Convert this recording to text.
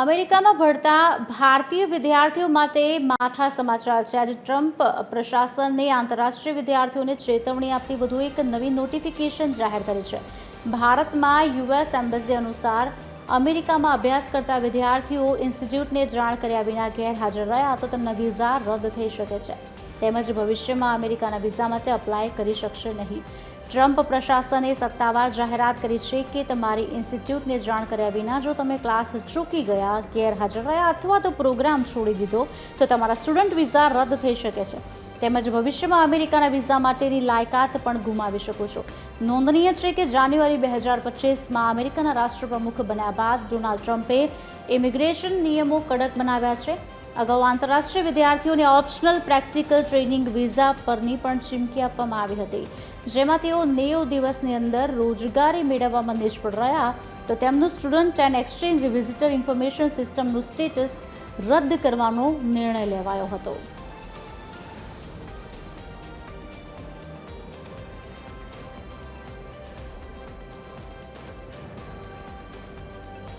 અમેરિકામાં ભણતા ભારતીય વિદ્યાર્થીઓ માટે માઠા સમાચાર છે. આજે ટ્રમ્પ પ્રશાસને આંતરરાષ્ટ્રીય વિદ્યાર્થીઓને ચેતવણી આપતી વધુ એક નવી નોટિફિકેશન જાહેર કરી છે. ભારતમાં યુએસ એમ્બેસી અનુસાર અમેરિકામાં અભ્યાસ કરતા વિદ્યાર્થીઓ ઇન્સ્ટિટ્યૂટને જાણ કર્યા વિના ગેરહાજર રહ્યા તો તેમના વિઝા રદ થઈ શકે છે. તેમજ ભવિષ્યમાં અમેરિકાના વિઝા માટે અપ્લાય કરી શકશે નહીં. ટ્રમ્પ પ્રશાસને સત્તાવાર જાહેરાત કરી છે કે તમારી ઇન્સ્ટિટ્યૂટને જાણ કર્યા વિના જો તમે ક્લાસ ચૂકી ગયા, ગેરહાજર રહ્યા અથવા તો પ્રોગ્રામ છોડી દીધો, તો તમારા સ્ટુડન્ટ વિઝા રદ થઈ શકે છે. તેમજ ભવિષ્યમાં અમેરિકાના વિઝા માટેની લાયકાત પણ ગુમાવી શકો છો. નોંધનીય છે કે જાન્યુઆરી બે હજાર પચીસમાં અમેરિકાના રાષ્ટ્રપ્રમુખ બન્યા બાદ ડોનાલ્ડ ટ્રમ્પે ઇમિગ્રેશન નિયમો કડક બનાવ્યા છે. અગાઉ આંતરરાષ્ટ્રીય વિદ્યાર્થીઓને ઓપ્શનલ પ્રેક્ટિકલ ટ્રેનિંગ વિઝા પરની પણ ચીમકી આપવામાં આવી હતી. જેમાં તેઓ નેવ દિવસની અંદર રોજગારી મેળવવામાં નિષ્ફળ રહ્યા, તો તેમનું student and exchange visitor information સિસ્ટમનું સ્ટેટસ રદ કરવાનો નિર્ણય લેવાયો હતો.